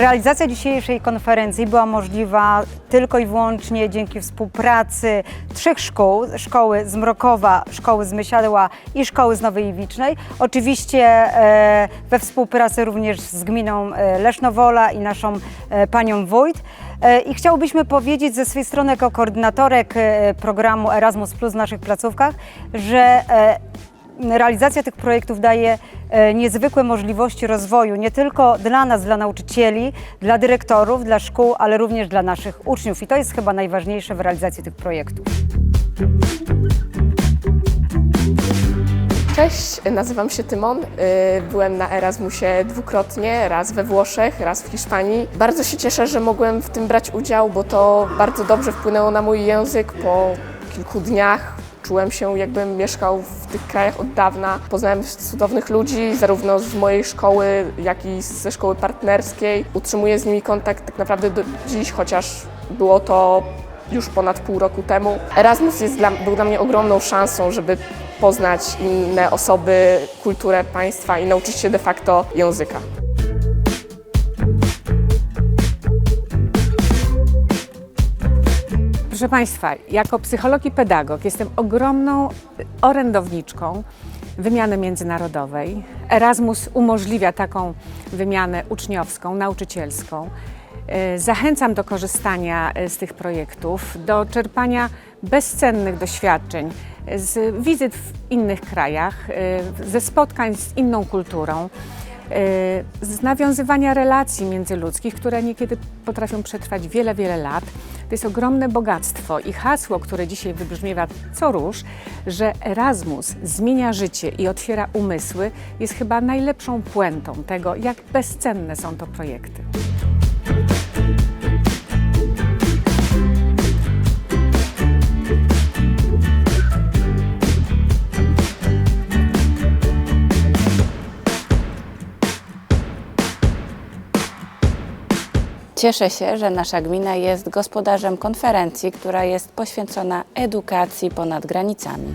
Realizacja dzisiejszej konferencji była możliwa tylko i wyłącznie dzięki współpracy trzech szkół, szkoły z Mrokowa, szkoły z Mysiadła i szkoły z Nowej Iwicznej. Oczywiście e, we współpracy również z gminą e, Lesznowola i naszą e, panią wójt. I chciałbyśmy powiedzieć ze swojej strony jako koordynatorek programu Erasmus Plus w naszych placówkach, że realizacja tych projektów daje e, niezwykłe możliwości rozwoju nie tylko dla nas, dla nauczycieli, dla dyrektorów, dla szkół, ale również dla naszych uczniów. I to jest chyba najważniejsze w realizacji tych projektów. Cześć, nazywam się Tymon. Y, Byłem na Erasmusie dwukrotnie, raz we Włoszech, raz w Hiszpanii. Bardzo się cieszę, że mogłem w tym brać udział, bo to bardzo dobrze wpłynęło na mój język. Po kilku dniach czułem się, jakbym mieszkał w tych krajach od dawna. Poznałem cudownych ludzi, zarówno z mojej szkoły, jak i ze szkoły partnerskiej. Utrzymuję z nimi kontakt tak naprawdę do dziś, chociaż było to już ponad pół roku temu. Erasmus jest dla, był dla mnie ogromną szansą, żeby poznać inne osoby, kulturę państwa i nauczyć się de facto języka. Proszę Państwa, jako psycholog i pedagog jestem ogromną orędowniczką wymiany międzynarodowej. Erasmus umożliwia taką wymianę uczniowską, nauczycielską. E, Zachęcam do korzystania e, z tych projektów, do czerpania bezcennych doświadczeń e, z wizyt w innych krajach, ze spotkań z inną kulturą z nawiązywania relacji międzyludzkich, które niekiedy potrafią przetrwać wiele, wiele lat. To jest ogromne bogactwo i hasło, które dzisiaj wybrzmiewa co róż, że Erasmus zmienia życie i otwiera umysły, jest chyba najlepszą puentą tego, jak bezcenne są to projekty. Cieszę się, że nasza gmina jest gospodarzem konferencji, która jest poświęcona edukacji ponad granicami.